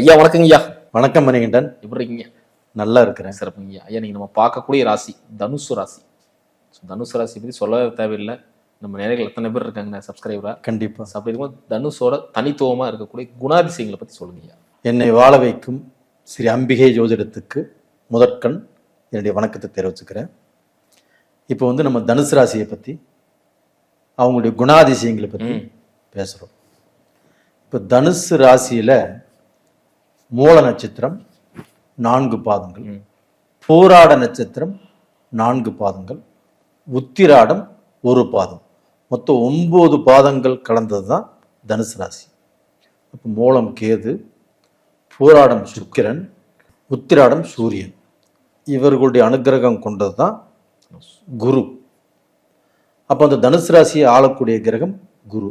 ஐயா வணக்கங்க ஐயா. வணக்கம் மணிகண்டன். எப்படி இருக்கீங்க? நல்லா இருக்கிறேன். சிறப்புங்க ஐயா. ஐயா நீங்க நம்ம பார்க்கக்கூடிய ராசி தனுசு ராசி. So, தனுசு ராசி பத்தி சொல்ல தேவையில்லை. நம்ம நேரில் எத்தனை பேர் இருக்காங்க சப்ஸ்கிரைபரா கண்டிப்பா. அப்படி இருக்கும்போது தனுஷோட தனித்துவமா இருக்கக்கூடிய குணாதிசயங்களை பத்தி சொல்லுங்க ஐயா. என்னை வாழ வைக்கும் ஸ்ரீ அம்பிகை ஜோதிடத்துக்கு முதற்கண் என்னுடைய வணக்கத்தை தெரிவிச்சுக்கிறேன். இப்போ வந்து நம்ம தனுசு ராசியை பற்றி அவங்களுடைய குணாதிசயங்களை பற்றி. பேசுகிறோம் இப்போ தனுசு ராசியில் மூல நட்சத்திரம் நான்கு பாதங்கள். போராட நட்சத்திரம் நான்கு பாதங்கள். உத்திராடம் ஒரு பாதம். மொத்தம் ஒம்பது பாதங்கள் கலந்தது தான் தனுசு ராசி. அப்போ மூலம் கேது போராடம் சுக்கிரன் உத்திராடம் சூரியன். இவர்களுடைய அனுக்கிரகம் கொண்டது தான் குரு. அப்போ அந்த தனுசு ராசியை ஆளக்கூடிய கிரகம் குரு.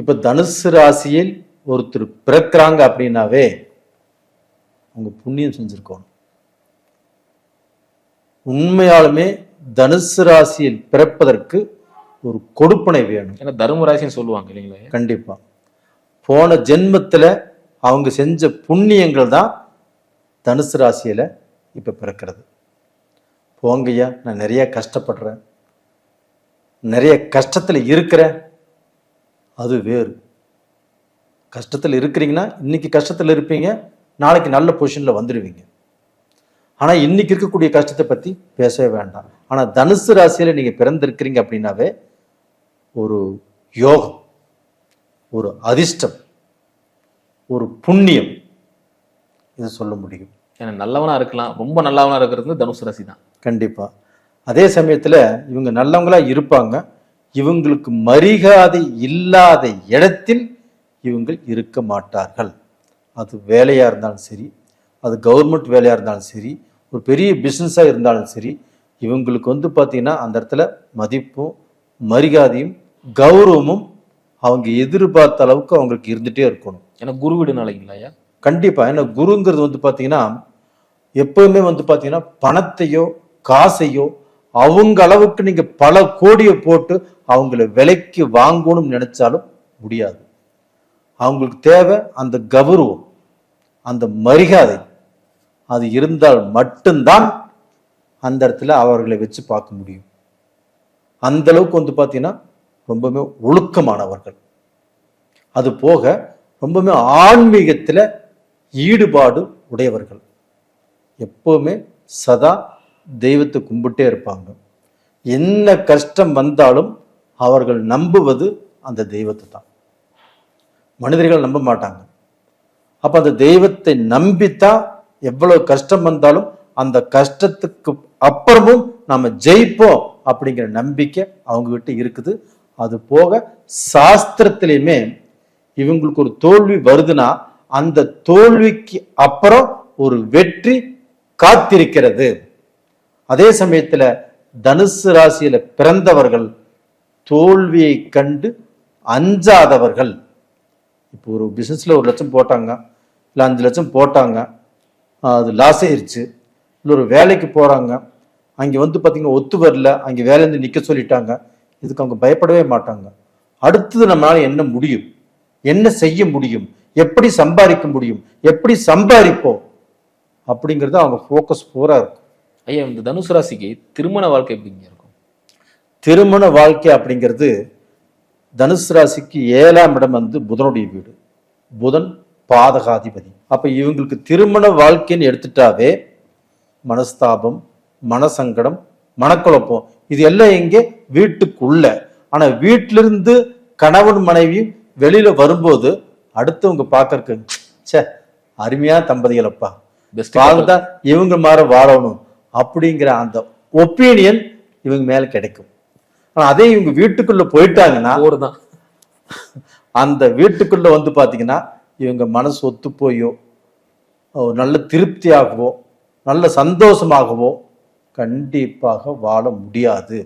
இப்போ தனுசு ராசியில் ஒருத்தர் பிறக்கிறாங்க அப்படின்னாவே அவங்க புண்ணியம் செஞ்சிருக்கணும். உண்மையாலுமே தனுசு ராசியில் பிறப்பதற்கு ஒரு கொடுப்பனை வேணும். ஏன்னா தர்ம ராசின்னு சொல்லுவாங்க இல்லைங்களா. ஐயா? கண்டிப்பா. போன ஜென்மத்துல அவங்க செஞ்ச புண்ணியங்கள் தான் தனுசு ராசியில இப்ப பிறக்கிறது. போங்கய்யா நான் நிறைய கஷ்டப்படுறேன். நிறைய கஷ்டத்துல இருக்கிறேன். அது வேறு. கஷ்டத்துல இருக்கிறீங்கன்னா இன்னைக்கு கஷ்டத்துல இருப்பீங்க நாளைக்கு நல்ல பொசிஷன்ல வந்துடுவீங்க ஆனா இன்னைக்கு இருக்கக்கூடிய கஷ்டத்தை பத்தி பேசவே வேண்டாம். ஆனா தனுசு ராசியில நீங்க பிறந்திருக்கிறீங்க அப்படின்னாவே ஒரு யோகம் ஒரு அதிர்ஷ்டம் ஒரு புண்ணியம் இது சொல்ல முடியும். ஏன்னா நல்லவனா இருக்கலாம். ரொம்ப நல்லவனா இருக்கிறது தனுசு ராசி தான் கண்டிப்பா. அதே சமயத்துல இவங்க நல்லவங்களா இருப்பாங்க. இவங்களுக்கு மரியாதை இல்லாத இடத்தில் இவங்க இருக்க மாட்டார்கள். அது வேலையா இருந்தாலும் சரி அது கவர்மெண்ட் வேலையா இருந்தாலும் சரி ஒரு பெரிய பிஸ்னஸா இருந்தாலும் சரி இவங்களுக்கு வந்து பார்த்தீங்கன்னா அந்த இடத்துல மதிப்பும் மரியாதையும் கௌரவமும் அவங்க எதிர்பார்த்த அளவுக்கு அவங்களுக்கு இருந்துட்டே இருக்கணும். ஏன்னா குரு வீடு நாளைங்களா ஐயா? கண்டிப்பா. ஏன்னா குருங்கிறது வந்து பாத்தீங்கன்னா எப்பவுமே வந்து பாத்தீங்கன்னா பணத்தையோ காசையோ அவங்க அளவுக்கு நீங்க பல கோடியை போட்டு அவங்கள விலைக்கு வாங்கணும்னு நினைச்சாலும் முடியாது. அவங்களுக்கு தேவை அந்த கௌரவம் அந்த மரியாதை. அது இருந்தால் மட்டும்தான் அந்த இடத்துல அவர்களை வச்சு பார்க்க முடியும். அந்த அளவுக்கு வந்து பார்த்தீங்கன்னா ரொம்பவுமே ஒழுக்கமானவர்கள். அது போக ரொம்பவுமே ஆன்மீகத்தில் ஈடுபாடு உடையவர்கள். எப்பவுமே சதா தெய்வத்தை கும்பிட்டே இருப்பாங்க. என்ன கஷ்டம் வந்தாலும் அவர்கள் நம்புவது அந்த தெய்வத்தை தான். மனிதர்கள் நம்ப மாட்டாங்க. அப்ப அந்த தெய்வத்தை நம்பித்தான் எவ்வளவு கஷ்டம் வந்தாலும் அந்த கஷ்டத்துக்கு அப்புறமும் நாம ஜெயிப்போம் அப்படிங்கிற நம்பிக்கை அவங்க கிட்ட இருக்குது. அது போக சாஸ்திரத்திலையுமே இவங்களுக்கு ஒரு தோல்வி வருதுன்னா அந்த தோல்விக்கு அப்புறம் ஒரு வெற்றி காத்திருக்கிறது. அதே சமயத்துல தனுசு ராசியில பிறந்தவர்கள் தோல்வியை கண்டு அஞ்சாதவர்கள். இப்போ ஒரு பிசினஸ்ல ஒரு லட்சம் போட்டாங்க இல்லை அஞ்சு லட்சம் போட்டாங்க அது லாஸ் ஆயிருச்சு இல்லை ஒரு வேலைக்கு போறாங்க அங்கே வந்து பார்த்தீங்கன்னா ஒத்து வரல அங்கே வேலையிருந்து நிற்க சொல்லிட்டாங்க இதுக்கு அவங்க பயப்படவே மாட்டாங்க. அடுத்தது நம்மளால என்ன முடியும்? என்ன செய்ய முடியும்? எப்படி சம்பாதிக்க முடியும்? எப்படி சம்பாதிப்போம்? அப்படிங்கிறது அவங்க ஃபோக்கஸ் பூரா இருக்கும். ஐயா இந்த தனுசு ராசிக்கு திருமண வாழ்க்கை எப்படிங்க இருக்கும்? திருமண வாழ்க்கை அப்படிங்கிறது தனுசு ராசிக்கு ஏழாம் இடம் வந்து புதனுடைய வீடு. புதன் பாதகாதிபதி. அப்ப இவங்களுக்கு திருமண வாழ்க்கைன்னு எடுத்துட்டாவே மனஸ்தாபம் மனசங்கடம் மனக்குழப்பம் இது எல்லாம் எங்கே வீட்டுக்குள்ள. ஆனா வீட்டிலிருந்து கணவன் மனைவியும் வெளியில வரும்போது அடுத்தவங்க பார்க்கறக்கு ச்சே அருமையா தம்பதிகளப்பா. வாழ்ந்தா இவங்க மாற வாழணும். அப்படிங்கிற அந்த ஒப்பீனியன் இவங்க மேல கிடைக்கும். ஆனா அதே இவங்க வீட்டுக்குள்ள போயிட்டாங்கன்னா போர் தான் அந்த வீட்டுக்குள்ள வந்து பாத்தீங்கன்னா இவங்க மனசு ஒத்து போயோ ஒரு நல்ல திருப்தியாகவோ நல்ல சந்தோஷமாகவோ கண்டிப்பாக வாழ முடியாது.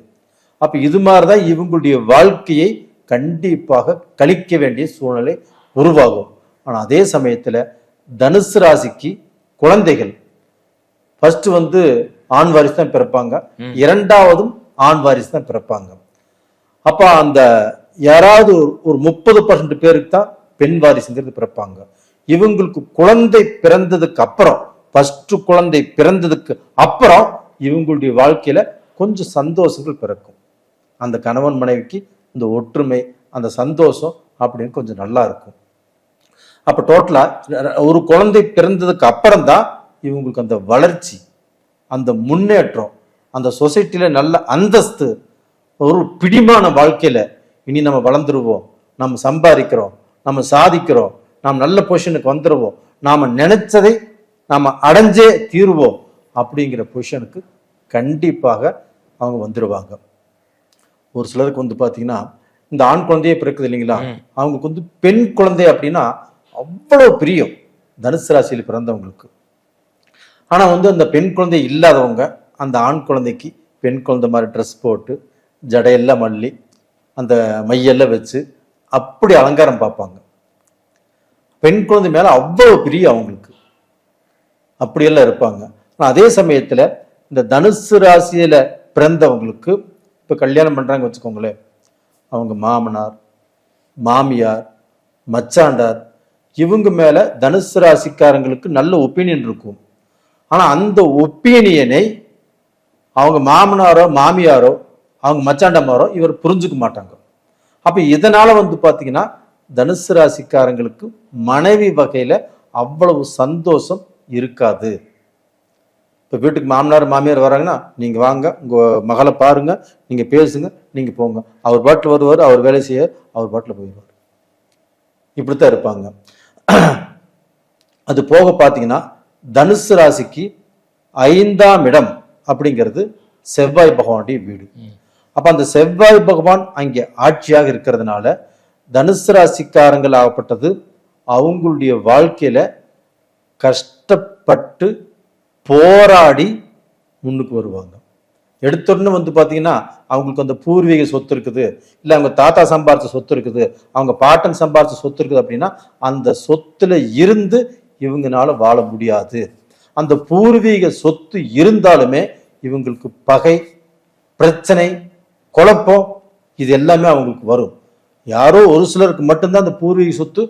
அப்ப இது மாதிரிதான் இவங்களுடைய வாழ்க்கையை கண்டிப்பாக கழிக்க வேண்டிய சூழ்நிலை உருவாகும். ஆனா அதே சமயத்துல தனுசு ராசிக்கு குழந்தைகள் ஃபர்ஸ்ட் வந்து ஆண் வாரிசு தான் பிறப்பாங்க. இரண்டாவதும் ஆண் வாரிசு தான் பிறப்பாங்க. அப்போ அந்த யாராவது ஒரு- ஒரு முப்பது பர்சன்ட் பேருக்கு தான் பெண் வாரிசுங்கிறது பிறப்பாங்க. இவங்களுக்கு குழந்தை பிறந்ததுக்கு அப்புறம் ஃபஸ்ட்டு குழந்தை பிறந்ததுக்கு அப்புறம் இவங்களுடைய வாழ்க்கையில கொஞ்சம் சந்தோஷங்கள் பிறக்கும். அந்த கணவன் மனைவிக்கு இந்த ஒற்றுமை அந்த சந்தோஷம் அப்படின்னு கொஞ்சம் நல்லா இருக்கும். அப்போ டோட்டலாக ஒரு குழந்தை பிறந்ததுக்கு அப்புறம் தான் இவங்களுக்கு அந்த வளர்ச்சி அந்த முன்னேற்றம் அந்த சொசைட்டில நல்ல அந்தஸ்து ஒரு பிடிமான வாழ்க்கையில இனி நம்ம வளர்ந்துருவோம். நம்ம சம்பாதிக்கிறோம் நம்ம சாதிக்கிறோம் நாம் நல்ல பொசிஷனுக்கு வந்துருவோம். நாம நினைச்சதை நாம அடைஞ்சே தீருவோம் அப்படிங்கிற பொசிஷனுக்கு கண்டிப்பாக அவங்க வந்துருவாங்க. ஒரு சிலருக்கு வந்து பாத்தீங்கன்னா இந்த ஆண் குழந்தையே பிறக்குது இல்லைங்களா. அவங்களுக்கு வந்து பெண் குழந்தை அப்படின்னா அவ்வளவு பிரியம் தனுசு ராசியில் பிறந்தவங்களுக்கு. ஆனா வந்து அந்த பெண் குழந்தை இல்லாதவங்க அந்த ஆண் குழந்தைக்கு பெண் குழந்தை மாதிரி ட்ரெஸ் போட்டு ஜடையெல்லாம் மல்லி அந்த மையெல்லாம் வச்சு அப்படி அலங்காரம் பார்ப்பாங்க. பெண் குழந்தை மேல அவ்வளோ பிரியம் அவங்களுக்கு. அப்படியெல்லாம் இருப்பாங்க. ஆனால் அதே சமயத்தில் இந்த தனுசு ராசியில பிறந்தவங்களுக்கு இப்போ கல்யாணம் பண்ணுறாங்க வச்சுக்கோங்களேன் அவங்க மாமனார் மாமியார் மச்சாண்டார் இவங்க மேலே தனுசு ராசிக்காரங்களுக்கு நல்ல ஒப்பீனியன் இருக்கும். ஆனால் அந்த ஒப்பீனியனை அவங்க மாமனாரோ மாமியாரோ அவங்க மச்சாண்டமாரோ இவர் புரிஞ்சுக்க மாட்டாங்க. அப்போ இதனால் வந்து பார்த்தீங்கன்னா தனுசு ராசிக்காரங்களுக்கு மனைவி வகையில் அவ்வளவு சந்தோஷம் இருக்காது. இப்போ வீட்டுக்கு மாமனார் மாமியார் வராங்கன்னா நீங்கள் வாங்க உங்கள் மகளை பாருங்க நீங்கள் பேசுங்க நீங்கள் போங்க. அவர் பாட்டில் வருவார் அவர் வேலை செய்ய அவர் பாட்டில் போயிடுவார். இப்படித்தான் இருப்பாங்க. அது போக பார்த்தீங்கன்னா தனுசு ராசிக்கு ஐந்தாம் இடம் அப்படிங்கிறது செவ்வாய் பகவானுடைய வீடு. அப்போ அந்த செவ்வாய் பகவான் அங்கே ஆட்சியாக இருக்கிறதுனால தனுசு ராசிக்காரங்கள் ஆகப்பட்டது அவங்களுடைய வாழ்க்கையில கஷ்டப்பட்டு போராடி முன்னுக்கு வருவாங்க. எடுத்தோடனே வந்து பார்த்தீங்கன்னா அவங்களுக்கு அந்த பூர்வீக சொத்து இருக்குது இல்லை அவங்க தாத்தா சம்பாரிச்ச சொத்து இருக்குது அவங்க பாட்டன் சம்பாரிச்ச சொத்து இருக்குது அப்படின்னா அந்த சொத்துல இருந்து இவங்கனால வாழ முடியாது. அந்த பூர்வீக சொத்து இருந்தாலுமே இவங்களுக்கு பகை பிரச்சனை குழப்பம் இது எல்லாமே அவங்களுக்கு வரும். யாரோ ஒரு சிலருக்கு மட்டும்தான் அந்த பூர்வீக சொத்து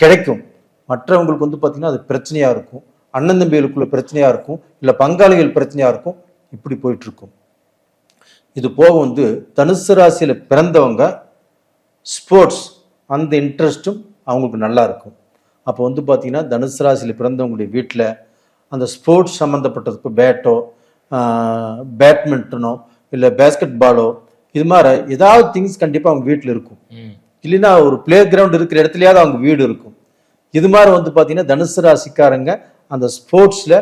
கிடைக்கும். மற்றவங்களுக்கு வந்து பார்த்தீங்கன்னா அது பிரச்சனையாக இருக்கும். அண்ணன் தம்பிகளுக்குள்ள பிரச்சனையாக இருக்கும். இல்லை பங்காளிகள் பிரச்சனையாக இருக்கும். இப்படி போயிட்டுருக்கும். இது போக வந்து தனுசு ராசியில் பிறந்தவங்க ஸ்போர்ட்ஸ் அந்த இன்ட்ரெஸ்ட்டும் அவங்களுக்கு நல்லா இருக்கும். அப்போ வந்து பார்த்திங்கன்னா தனுசு ராசியில் பிறந்தவங்களுடைய வீட்டில் அந்த ஸ்போர்ட்ஸ் சம்மந்தப்பட்டதுக்கு பேட்டோ பேட்மிண்டனோ இல்லை பேஸ்கெட் பாலோ இது மாதிரி ஏதாவது திங்ஸ் கண்டிப்பாக அவங்க வீட்டில் இருக்கும். இல்லைன்னா ஒரு பிளே கிரவுண்ட் இருக்கிற இடத்துலயாவது அவங்க வீடு இருக்கும். இது மாதிரி வந்து பார்த்தீங்கன்னா தனுசு ராசிக்காரங்க அந்த ஸ்போர்ட்ஸில்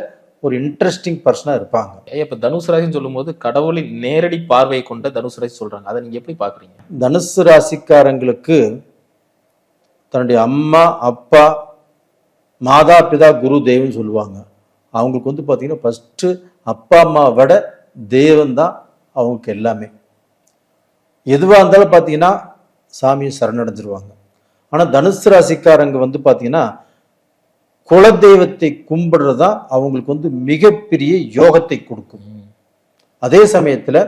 ஒரு இன்ட்ரெஸ்டிங் பர்சனாக இருப்பாங்க. இப்ப தனுசு ராசின்னு சொல்லும்போது கடவுளின் நேரடி பார்வை கொண்ட தனுசு ராசி சொல்றாங்க. அதை நீங்க எப்படி பாக்குறீங்க? தனுசு ராசிக்காரங்களுக்கு தன்னுடைய அம்மா அப்பா மாதா பிதா குரு தெய்வம்னு சொல்லுவாங்க. அவங்களுக்கு வந்து பார்த்தீங்கன்னா ஃபஸ்ட்டு அப்பா அம்மாவை விட தெய்வம் தான் அவங்களுக்கு எல்லாமே. எதுவாக இருந்தாலும் பார்த்தீங்கன்னா சாமியை சரணடைஞ்சிருவாங்க. ஆனால் தனுசு ராசிக்காரங்க வந்து பார்த்தீங்கன்னா குலதெய்வத்தை கும்பிடுறது தான் அவங்களுக்கு வந்து மிகப்பெரிய யோகத்தை கொடுக்கும். அதே சமயத்தில்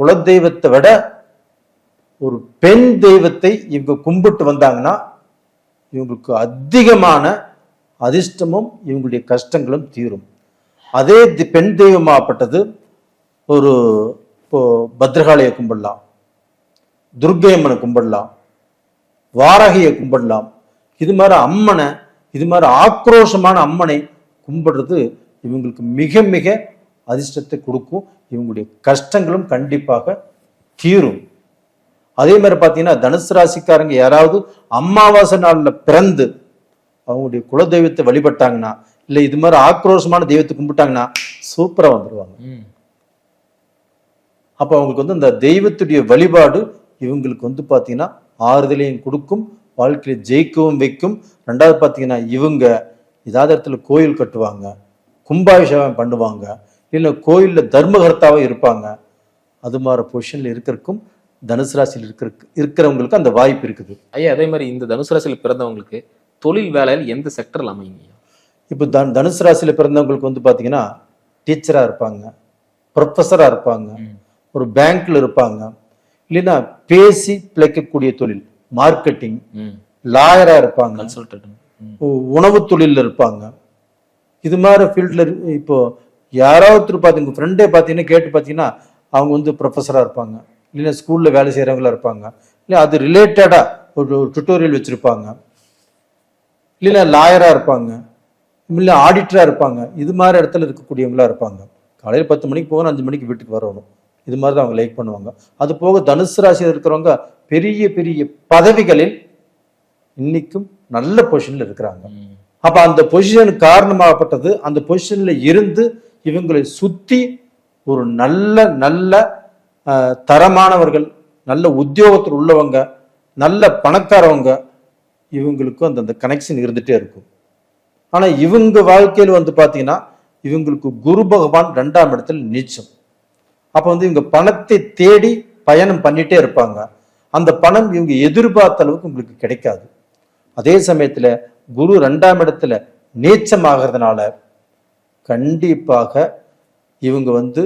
குலதெய்வத்தை விட ஒரு பெண் தெய்வத்தை இவங்க கும்பிட்டு வந்தாங்கன்னா இவங்களுக்கு அதிகமான அதிர்ஷ்டமும் இவங்களுடைய கஷ்டங்களும் தீரும். அதே தி- பெண் தெய்வமாகப்பட்டது ஒரு இப்போ பத்ரகாளியை கும்பிடலாம் துர்க்கையம்மனை கும்பிடலாம் வாரகியை கும்பிடலாம். இது மாதிரி அம்மனை இது மாதிரி ஆக்ரோஷமான அம்மனை கும்பிடுறது இவங்களுக்கு மிக மிக அதிர்ஷ்டத்தை கொடுக்கும். இவங்களுடைய கஷ்டங்களும் கண்டிப்பாக தீரும். அதே மாதிரி பார்த்தீங்கன்னா தனுசு ராசிக்காரங்க யாராவது அமாவாசை நாளில் பிறந்து அவங்களுடைய குலதெய்வத்தை வழிபட்டாங்கன்னா இல்லை இது மாதிரி ஆக்ரோஷமான தெய்வத்தை கும்பிட்டாங்கன்னா சூப்பராக வந்துடுவாங்க. அப்போ அவங்களுக்கு வந்து அந்த தெய்வத்துடைய வழிபாடு இவங்களுக்கு வந்து பார்த்தீங்கன்னா ஆறுதலையும் கொடுக்கும் வாழ்க்கையில ஜெயிக்கவும் வைக்கும். ரெண்டாவது பார்த்தீங்கன்னா இவங்க ஏதாவது இடத்துல கோயில் கட்டுவாங்க கும்பாபிஷேகம் பண்ணுவாங்க இல்லை கோயிலில் தர்மகர்த்தாவே இருப்பாங்க. அது மாதிரி பொசிஷனில் இருக்கிறதுக்கும் தனுசு ராசியில் இருக்கிற இருக்கிறவங்களுக்கு அந்த வாய்ப்பு இருக்குது. ஐயா அதே மாதிரி இந்த தனுசு ராசியில பிறந்தவங்களுக்கு தொழில் வேலையில் எந்த செக்டர்ல அமைங்க இப்போ தன் தனுசு ராசியில் பிறந்தவங்களுக்கு வந்து பார்த்தீங்கன்னா டீச்சராக இருப்பாங்க ப்ரொஃபஸராக இருப்பாங்க. ஒரு பேங்க்ல இருப்பாங்க. இல்லைன்னா பேசி பிழைக்கக்கூடிய தொழில் மார்க்கெட்டிங் ம். லாயரா இருப்பாங்க. கன்சல்டன்ட் உணவு தொழிலில் இருப்பாங்க. இது மாதிரி ஃபீல்டில் இப்போ யாராவது ஒருத்தர் பார்த்து உங்கள் ஃப்ரெண்டே பார்த்தீங்கன்னா கேட்டு பார்த்தீங்கன்னா அவங்க வந்து ப்ரொஃபஸராக இருப்பாங்க. இல்லைன்னா ஸ்கூலில் வேலை செய்கிறவங்களா இருப்பாங்க. இல்லை அது ரிலேட்டடாக ஒரு டுட்டோரியல் வச்சுருப்பாங்க. இல்லைன்னா லாயராக இருப்பாங்க. இல்லை ஆடிட்டராக இருப்பாங்க. இது மாதிரி இடத்துல இருக்கக்கூடியவங்களா இருப்பாங்க. காலையில் பத்து மணிக்கு போகணும் அஞ்சு மணிக்கு வீட்டுக்கு வரணும். இது மாதிரி தான் அவங்க லைக் பண்ணுவாங்க. அது போக தனுசு ராசியில் இருக்கிறவங்க பெரிய பெரிய பதவிகளில் இன்னைக்கும் நல்ல பொசிஷனில் இருக்கிறாங்க. அப்ப அந்த பொசிஷன் காரணமாகப்பட்டது அந்த பொசிஷன்ல இருந்து இவங்களை சுத்தி ஒரு நல்ல நல்ல தரமானவர்கள் நல்ல உத்தியோகத்தில் உள்ளவங்க நல்ல பணக்காரவங்க இவங்களுக்கும் அந்த அந்த கனெக்ஷன் இருந்துட்டே இருக்கும். ஆனா இவங்க வாழ்க்கையில் வந்து பாத்தீங்கன்னா இவங்களுக்கு குரு பகவான் ரெண்டாம் இடத்துல நீச்சம். அப்ப வந்து இவங்க பணத்தை தேடி பயணம் பண்ணிட்டே இருப்பாங்க. அந்த பணம் இவங்க எதிர்பார்த்த அளவுக்கு உங்களுக்கு கிடைக்காது. அதே சமயத்துல குரு ரெண்டாம் இடத்துல நீச்சமாகிறதுனால கண்டிப்பாக இவங்க வந்து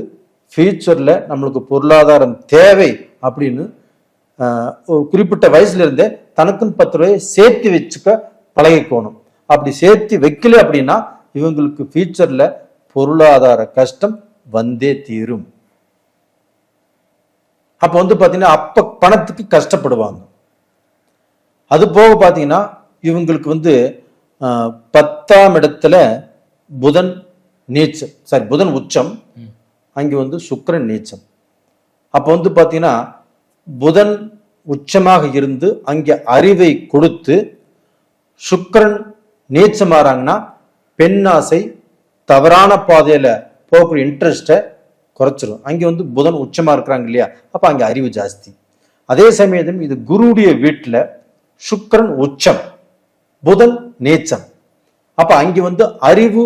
ஃபியூச்சர்ல நம்மளுக்கு பொருளாதாரம் தேவை அப்படின்னு குறிப்பிட்ட வயசுல இருந்தே தனக்குன்னு பத்து ரூபாயை சேர்த்து வச்சுக்க பழகிக்கணும். அப்படி சேர்த்து வைக்கல அப்படின்னா இவங்களுக்கு ஃபியூச்சர்ல பொருளாதார கஷ்டம் வந்தே தீரும். அப்ப வந்து பாத்தீங்கன்னா அப்ப பணத்துக்கு கஷ்டப்படுவாங்க. அது போக பாத்தீங்கன்னா இவங்களுக்கு வந்து பத்தாம் இடத்துல புதன் நீச்சம் சாரி புதன் உச்சம். அங்க வந்து சுக்கிரன் நீச்சம் அப்ப வந்து பாத்தீங்கன்னா புதன் உச்சமாக இருந்து அங்கே அறிவை கொடுத்து சுக்கிரன் நீச்சமாறாங்கன்னா பெண்ணாசை தவறான பாதையில போகக்கூடிய இன்ட்ரெஸ்ட்டை குறைச்சிரும். அங்கே வந்து புதன் உச்சமாக இருக்கிறாங்க இல்லையா? அப்போ அங்கே அறிவு ஜாஸ்தி. அதே சமயத்தில் இது குருவுடைய வீட்டில் சுக்கரன் உச்சம் புதன் நீச்சம். அப்போ அங்கே வந்து அறிவு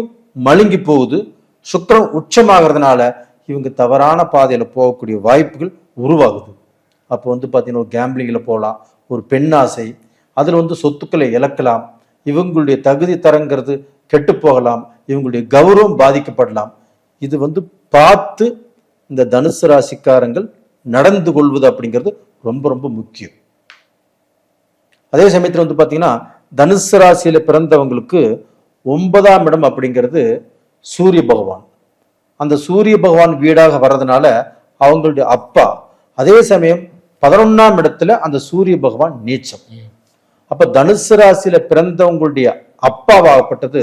மழுங்கி போகுது. சுக்கரன் உச்சமாகிறதுனால இவங்க தவறான பாதையில் போகக்கூடிய வாய்ப்புகள் உருவாகுது. அப்போ வந்து பார்த்தீங்கன்னா ஒரு கேம்பிளிங்கில் போகலாம் ஒரு பெண்ணாசை அதில் வந்து சொத்துக்களை இழக்கலாம் இவங்களுடைய தகுதி தரங்கிறது கெட்டு போகலாம் இவங்களுடைய கௌரவம் பாதிக்கப்படலாம். இது வந்து பார்த்து இந்த தனுசு ராசிக்காரங்கள் நடந்து கொள்வது அப்படிங்கிறது ரொம்ப ரொம்ப முக்கியம். அதே சமயத்தில் வந்து பார்த்தீங்கன்னா தனுசு ராசியில் பிறந்தவங்களுக்கு ஒன்பதாம் இடம் அப்படிங்கிறது சூரிய பகவான். அந்த சூரிய பகவான் வீடாக வர்றதுனால அவங்களுடைய அப்பா. அதே சமயம் பதினொன்னாம் இடத்துல அந்த சூரிய பகவான் நீச்சம். அப்ப தனுசு ராசியில பிறந்தவங்களுடைய அப்பாவாகப்பட்டது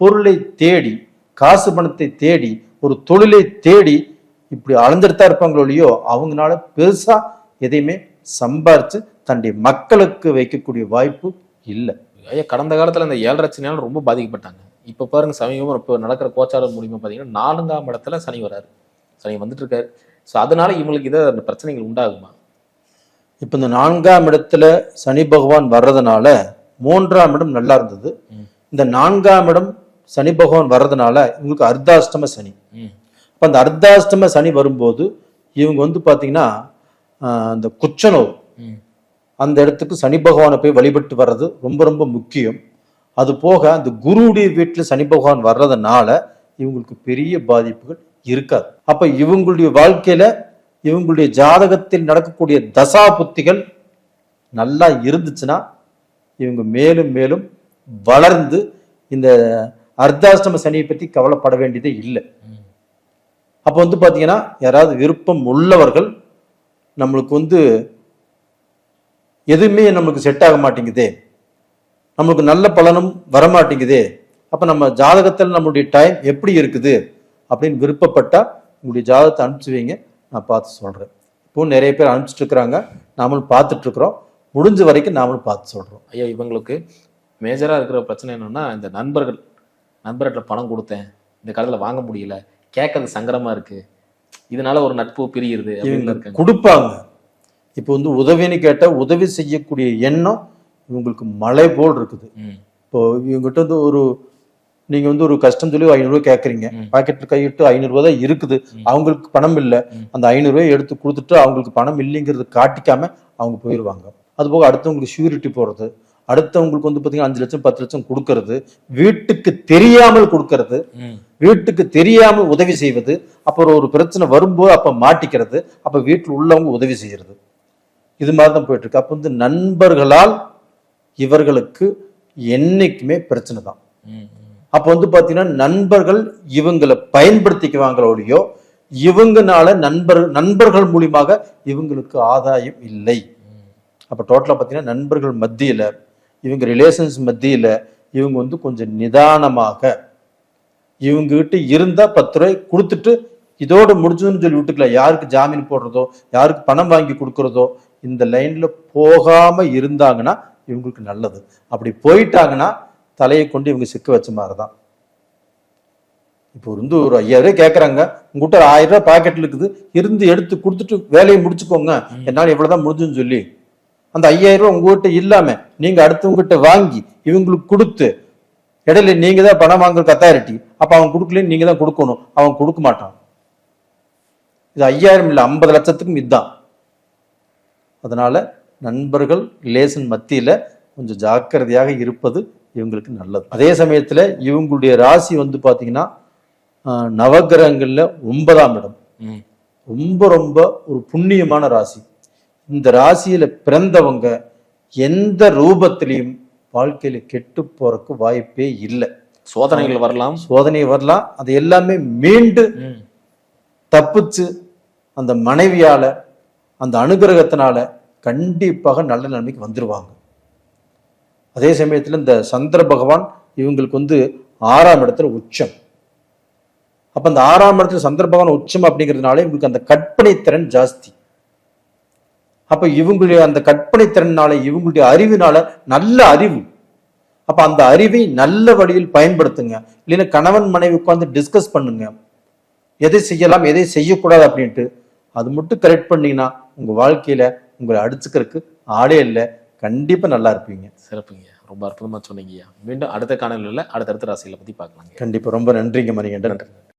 பொருளை தேடி காசு பணத்தை தேடி ஒரு தொழிலை தேடி இப்படி அளந்துட்டு தான் இருப்பாங்களோ இல்லையோ அவங்களால பெருசா எதையுமே சம்பாரிச்சு தன்னுடைய மக்களுக்கு வைக்கக்கூடிய வாய்ப்பு இல்லை. ஐயா கடந்த காலத்துல இந்த ஏழரை சனியால ரொம்ப பாதிக்கப்பட்டாங்க. இப்ப பாருங்க சமீபம் இப்போ நடக்கிற கோச்சாரம் மூலியமா பாத்தீங்கன்னா நான்காம் இடத்துல சனி வராரு. சனி வந்துட்டு இருக்காரு. ஸோ அதனால இவங்களுக்கு இதை அந்த பிரச்சனைகள் உண்டாகுமா? இப்ப இந்த நான்காம் இடத்துல சனி பகவான் வர்றதுனால மூன்றாம் இடம் நல்லா இருந்தது. இந்த நான்காம் இடம் சனி பகவான் வர்றதுனால இவங்களுக்கு அர்த்தாஷ்டம சனி. அப்ப அந்த அர்த்தாஷ்டம சனி வரும்போது இவங்க வந்து பாத்தீங்கன்னா ஆஹ், அந்த குச்சனூர் ம். அந்த இடத்துக்கு சனி பகவானை போய் வழிபட்டு வர்றது ரொம்ப ரொம்ப முக்கியம். அது போக அந்த குருவுடைய வீட்டில் சனி பகவான் வர்றதுனால இவங்களுக்கு பெரிய பாதிப்புகள் இருக்காது. அப்ப இவங்களுடைய வாழ்க்கையில இவங்களுடைய ஜாதகத்தில் நடக்கக்கூடிய தசா புத்திகள் நல்லா இருந்துச்சுன்னா இவங்க மேலும் மேலும் வளர்ந்து இந்த அர்த்தாஷ்டம சனியை பற்றி கவலைப்பட வேண்டியதே இல்லை. அப்போ வந்து பார்த்தீங்கன்னா யாராவது விருப்பம் உள்ளவர்கள் நம்மளுக்கு வந்து எதுவுமே நம்மளுக்கு செட் ஆக மாட்டேங்குதே. நம்மளுக்கு நல்ல பலனும் வர மாட்டேங்குதே அப்போ நம்ம ஜாதகத்தில் நம்மளுடைய டைம் எப்படி இருக்குது அப்படின்னு விருப்பப்பட்டா உங்களுடைய ஜாதகத்தை அனுப்பிச்சு வைங்க. நான் பார்த்து சொல்கிறேன் இப்போ நிறைய பேர் அனுப்பிச்சிட்டு இருக்கிறாங்க நாமளும் பார்த்துட்டு இருக்கிறோம் முடிஞ்ச வரைக்கும் நாமளும் பார்த்து சொல்கிறோம் ஐயா இவங்களுக்கு மேஜரா இருக்கிற பிரச்சனை என்னன்னா இந்த நண்பர்கள் நண்பர்கிட்ட பணம் கொடுத்தேன். இந்த காலத்துல வாங்க முடியல. கேட்கறது சங்கடமா இருக்கு. இதனால ஒரு நட்பு பிரியுது இவங்க கொடுப்பாங்க. இப்போ வந்து உதவின்னு கேட்டால் உதவி செய்யக்கூடிய எண்ணம் இவங்களுக்கு மலை போல் இருக்குது. இப்போ இவங்ககிட்ட வந்து ஒரு நீங்க வந்து ஒரு கஷ்டம் சொல்லி ஐநூறு ரூபாய் கேட்குறீங்க ம். பாக்கெட்ல கையிட்டு ஐநூறு ரூபாய் தான் இருக்குது. அவங்களுக்கு பணம் இல்லை. அந்த ஐநூறு ரூபாய் எடுத்து கொடுத்துட்டு அவங்களுக்கு பணம் இல்லைங்கிறது காட்டிக்காம அவங்க போயிடுவாங்க அது போக அடுத்தவங்களுக்கு ஷூரிட்டி போடுறது. அடுத்தவங்களுக்கு வந்து பார்த்தீங்கன்னா அஞ்சு லட்சம் பத்து லட்சம் கொடுக்கறது. வீட்டுக்கு தெரியாமல் கொடுக்கறது. வீட்டுக்கு தெரியாமல் உதவி செய்வது. அப்புறம் ஒரு பிரச்சனை வரும்போது அப்ப மாட்டிக்கிறது. அப்ப வீட்டில் உள்ளவங்க உதவி செய்யறது. இது மாதிரி தான் போயிட்டு இருக்கு. அப்ப வந்து நண்பர்களால் இவர்களுக்கு என்னைக்குமே பிரச்சனை தான். அப்போ வந்து பார்த்தீங்கன்னா நண்பர்கள் இவங்களை பயன்படுத்திக்குவாங்களோடையோ இவங்கனால நண்பர் நண்பர்கள் மூலியமாக இவங்களுக்கு ஆதாயம் இல்லை. அப்போ டோட்டலாக பார்த்தீங்கன்னா நண்பர்கள் மத்தியில் இவங்க ரிலேஷன்ஸ் மத்தியில் இவங்க வந்து கொஞ்சம் நிதானமாக இவங்ககிட்ட இருந்தால் பத்து ரூபாய் கொடுத்துட்டு இதோடு முடிஞ்சதுன்னு சொல்லி விட்டுக்கலாம் யாருக்கு ஜாமீன் போடுறதோ யாருக்கு பணம் வாங்கி கொடுக்குறதோ இந்த லைனில் போகாமல் இருந்தாங்கன்னா இவங்களுக்கு நல்லது. அப்படி போயிட்டாங்கன்னா தலையை கொண்டு இவங்க சிக்க வச்ச மாதிரி தான் இப்போ வந்து ஒரு ஐயாயிரம் கேட்குறாங்க உங்ககிட்ட ஆயிரம் ரூபாய் பாக்கெட்ல இருக்குது. இருந்து எடுத்து கொடுத்துட்டு வேலையை முடிச்சுக்கோங்க. என்னால் இவ்வளவுதான் முடிஞ்சுன்னு சொல்லி. அந்த ஐயாயிரம் ரூபாய் உங்ககிட்ட இல்லாம நீங்க அடுத்தவங்ககிட்ட வாங்கி இவங்களுக்கு கொடுத்து இடையில நீங்க தான் பணம் வாங்குற அத்தாரிட்டி அப்ப அவன் கொடுக்கலன்னு நீங்க தான் கொடுக்கணும். அவன் கொடுக்க மாட்டான். இது ஐயாயிரம் இல்லை ஐம்பது லட்சத்துக்கும் இதுதான். அதனால நண்பர்கள் ரிலேஷன் மத்தியில கொஞ்சம் ஜாக்கிரதையாக இருப்பது இவங்களுக்கு நல்லது. அதே சமயத்துல இவங்களுடைய ராசி வந்து பாத்தீங்கன்னா ஆஹ், நவக்கிரகங்கள்ல ஒன்பதாம் இடம். ரொம்ப ரொம்ப ஒரு புண்ணியமான ராசி. இந்த ராசியில பிறந்தவங்க எந்த ரூபத்திலையும் வாழ்க்கையில கெட்டு போறதுக்கு வாய்ப்பே இல்லை. சோதனைகள் வரலாம். சோதனை வரலாம். அது எல்லாமே மீண்டு. தப்பிச்சு அந்த மனைவியால அந்த அனுகிரகத்தினால கண்டிப்பாக நல்ல நிலைமைக்கு வந்துருவாங்க. அதே சமயத்தில் இந்த சந்திர பகவான் இவங்களுக்கு வந்து ஆறாம் இடத்துல உச்சம். அப்ப அந்த ஆறாம் இடத்துல சந்திர பகவான் உச்சம் அப்படிங்கிறதுனால இவங்களுக்கு அந்த கற்பனை திறன் ஜாஸ்தி. அப்ப இவங்களுடைய அந்த கற்பனை திறனால இவங்களுடைய அறிவினால நல்ல அறிவு. அப்ப அந்த அறிவை நல்ல வழியில் பயன்படுத்துங்க. இல்லைன்னா கணவன் மனைவி உட்காந்து டிஸ்கஸ் பண்ணுங்க. எதை செய்யலாம் எதை செய்யக்கூடாது அப்படின்ட்டு அது மட்டும் கரெக்ட் பண்ணீங்கன்னா உங்க வாழ்க்கையில உங்களை அடிச்சுக்கிறதுக்கு ஆளே இல்லை. கண்டிப்பா நல்லா இருப்பீங்க. சிறப்புங்க. ரொம்ப அற்புதமா சொன்னீங்கய்யா. மீண்டும் அடுத்த காணொலியில் அடுத்தடுத்த ராசிகளை பத்தி பார்க்கலாங்க. கண்டிப்பா. ரொம்ப நன்றிங்க மணிகண்டன். நன்றி